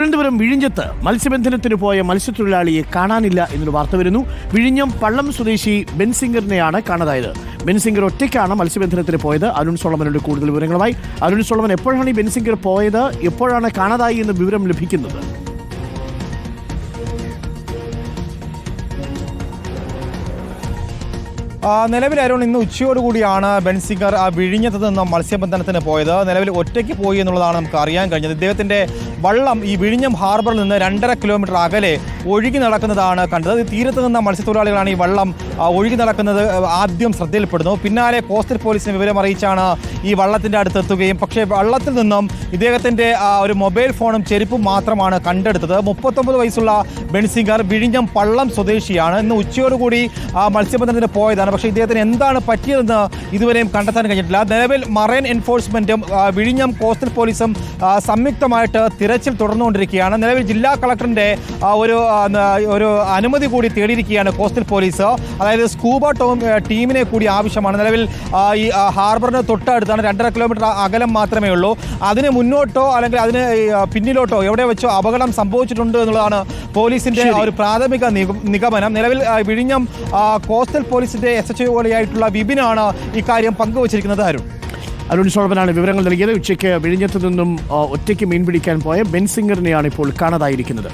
തിരുവനന്തപുരം വിഴിഞ്ഞത്ത് മത്സ്യബന്ധനത്തിന് പോയ മത്സ്യത്തൊഴിലാളിയെ കാണാനില്ല എന്നൊരു വാർത്ത വരുന്നു. വിഴിഞ്ഞം പള്ളം സ്വദേശി ബെൻസിംഗറിനെയാണ് കാണാതായത്. ബെൻസിംഗർ ഒറ്റയ്ക്കാണ് മത്സ്യബന്ധനത്തിന് പോയത്. അരുൺ സോളമനോട് കൂടുതൽ വിവരങ്ങളുമായി. അരുൺ സോളമൻ എപ്പോഴാണ് ഈ ബെൻസിംഗർ പോയത്? എപ്പോഴാണ് കാണാതായി എന്ന് വിവരം ലഭിക്കുന്നത്? നിലവിൽ അരുൺ ഇന്ന് ഉച്ചയോടുകൂടിയാണ് ബെൻസിംഗർ ആ വിഴിഞ്ഞത്ത് നിന്ന് മത്സ്യബന്ധനത്തിന് പോയത്. നിലവിൽ ഒറ്റയ്ക്ക് പോയി എന്നുള്ളതാണ് നമുക്ക് അറിയാൻ കഴിഞ്ഞത്. ഇദ്ദേഹത്തിന്റെ വള്ളം ഈ വിഴിഞ്ഞം ഹാർബറിൽ നിന്ന് രണ്ടര കിലോമീറ്റർ അകലെ ഒഴുകി നടക്കുന്നതാണ് കണ്ടത്. തീരത്ത് നിന്ന മത്സ്യത്തൊഴിലാളികളാണ് ഈ വള്ളം ഒഴുകി നടക്കുന്നത് ആദ്യം ശ്രദ്ധയിൽപ്പെടുന്നു. പിന്നാലെ കോസ്റ്റൽ പോലീസിനെ വിവരം അറിയിച്ചാണ് ഈ വള്ളത്തിന്റെ അടുത്ത് എത്തുകയും. പക്ഷേ വള്ളത്തിൽ നിന്നും ഇദ്ദേഹത്തിന്റെ ഒരു മൊബൈൽ ഫോണും ചെരുപ്പും മാത്രമാണ് കണ്ടെടുത്തത്. മുപ്പത്തൊമ്പത് വയസ്സുള്ള ബെൻസിംഗർ വിഴിഞ്ഞം പള്ളം സ്വദേശിയാണ്. ഇന്ന് ഉച്ചയോടുകൂടി മത്സ്യബന്ധനത്തിന് പോയതാണ്. പക്ഷേ ഇദ്ദേഹത്തിന് എന്താണ് പറ്റിയതെന്ന് ഇതുവരെയും കണ്ടെത്താൻ കഴിഞ്ഞിട്ടില്ല. നിലവിൽ മറൈൻ എൻഫോഴ്സ്മെന്റും വിഴിഞ്ഞം കോസ്റ്റൽ പോലീസും സംയുക്തമായിട്ട് തിരച്ചിൽ തുടർന്നുകൊണ്ടിരിക്കുകയാണ്. നിലവിൽ ജില്ലാ കളക്ടറിന്റെ ഒരു ഒരു അനുമതി കൂടി തേടിയിരിക്കുകയാണ് കോസ്റ്റൽ പോലീസ്. അതായത് സ്കൂബ ടോം ടീമിനെ കൂടി ആവശ്യമാണ്. നിലവിൽ ഈ ഹാർബറിന് തൊട്ടടുത്താണ് രണ്ടര കിലോമീറ്റർ അകലം മാത്രമേ ഉള്ളൂ. അതിന് മുന്നോട്ടോ അല്ലെങ്കിൽ അതിന് പിന്നിലോട്ടോ എവിടെ വെച്ചോ അപകടം സംഭവിച്ചിട്ടുണ്ട് എന്നുള്ളതാണ് പോലീസിന്റെ ഒരു പ്രാഥമിക നിഗമനം. നിലവിൽ വിഴിഞ്ഞം കോസ്റ്റൽ പോലീസിന്റെ എസ് എച്ച് ഒളിയായിട്ടുള്ള വിപിനാണ് ഇക്കാര്യം പങ്കുവച്ചിരിക്കുന്നത്. അരുൺ. അരുൺ ശോഭനാണ് വിവരങ്ങൾ നൽകിയത്. ഉച്ചയ്ക്ക് വിഴിഞ്ഞത്ത് നിന്നും ഒറ്റയ്ക്ക് മീൻ പിടിക്കാൻ പോയ ബെൻസിംഗറിനെയാണ് ഇപ്പോൾ കാണാതായിരിക്കുന്നത്.